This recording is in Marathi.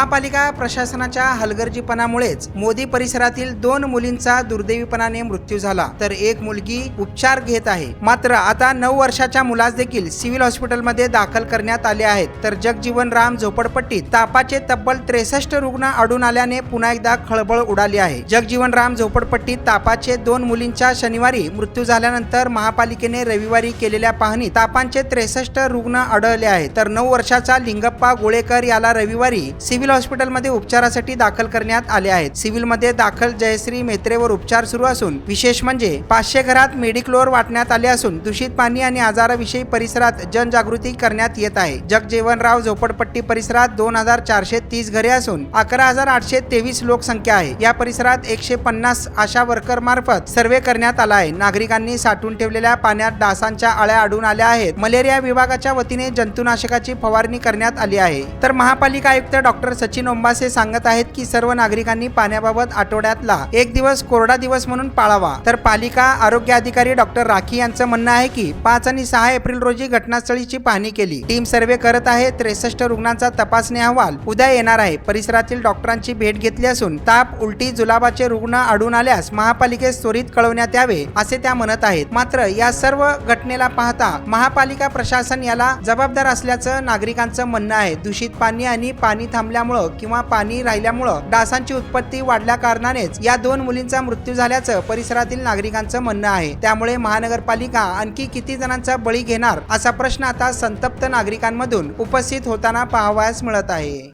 महापालिका प्रशासनाच्या हलगर्जीपणामुळेच मोदी परिसरातील दोन मुलींचा दुर्दैवीपणाने मृत्यू झाला. तर एक मुलगी उपचार घेत आहे. मात्र आता नऊ वर्षाच्या मुलास देखील सिव्हिल हॉस्पिटलमध्ये दाखल करण्यात आले आहेत. तर जगजीवन राम झोपडपट्टीत तापाचे तब्बल त्रेसष्ट रुग्ण आढळून आल्याने पुन्हा एकदा खळबळ उडाली आहे. जगजीवन राम झोपडपट्टीत तापाचे दोन मुलींचा शनिवारी मृत्यू झाल्यानंतर महापालिकेने रविवारी केलेल्या पाहणीत तापांचे त्रेसष्ट रुग्ण आढळले आहेत. तर नऊ वर्षाचा लिंगप्पा गोळेकर याला रविवारी सिव्हिल हॉस्पिटलमध्ये उपचारासाठी दाखल करण्यात आले आहेत. सिव्हिलमध्ये दाखल जयश्री मेत्रेवर उपचार सुरू असून विशेष म्हणजे पाचशे घरात मेडिक्लोर वाटण्यात आले असून दूषित पाणी आणि आजाराविषयी परिसरात जनजागृती करण्यात येत आहे. जगजीवनराव झोपडपट्टी परिसरात दोन हजार चारशे तीस घरे असून अकरा हजार आठशे तेवीस लोकसंख्या आहे. या परिसरात एकशे पन्नास आशा वर्कर मार्फत सर्वे करण्यात आला आहे. नागरिकांनी साठवून ठेवलेल्या पाण्यात डासांच्या आळ्या आढळून आल्या आहेत. मलेरिया विभागाच्या वतीने जंतुनाशकाची फवारणी करण्यात आली आहे. तर महापालिका आयुक्त डॉक्टर सचिन ओंबासे सांगत आहेत की सर्व नागरिकांनी पाण्याबाबत आठवड्यातला एक दिवस कोरडा दिवस म्हणून पाळावा. तर पालिका आरोग्य अधिकारी डॉक्टर राखी यांचं म्हणणं आहे की पाच आणि सहा एप्रिल रोजी घटनास्थळीची पाहणी केली. टीम सर्वे करत आहे. त्रेसष्ट रुग्णांचा तपासणी अहवाल उद्या येणार आहे. परिसरातील डॉक्टरांची भेट घेतली असून ताप उलटी जुलाबाचे रुग्ण आढळून आल्यास महापालिकेस त्वरित कळवण्यात यावे असे त्या म्हणत आहेत. मात्र या सर्व घटनेला पाहता महापालिका प्रशासन याला जबाबदार असल्याचं नागरिकांचं म्हणणं आहे. दूषित पाणी आणि पाणी थांबल्यामुळे किंवा पाणी राहिल्यामुळं डासांची उत्पत्ती वाढल्या कारणानेच या दोन मुलींचा मृत्यू झाल्याचं परिसरातील नागरिकांचं म्हणणं आहे. त्यामुळे महानगरपालिका आणखी किती जणांचा बळी घेणार असा प्रश्न आता संतप्त नागरिकांमधून उपस्थित होताना पाहावयास मिळत आहे.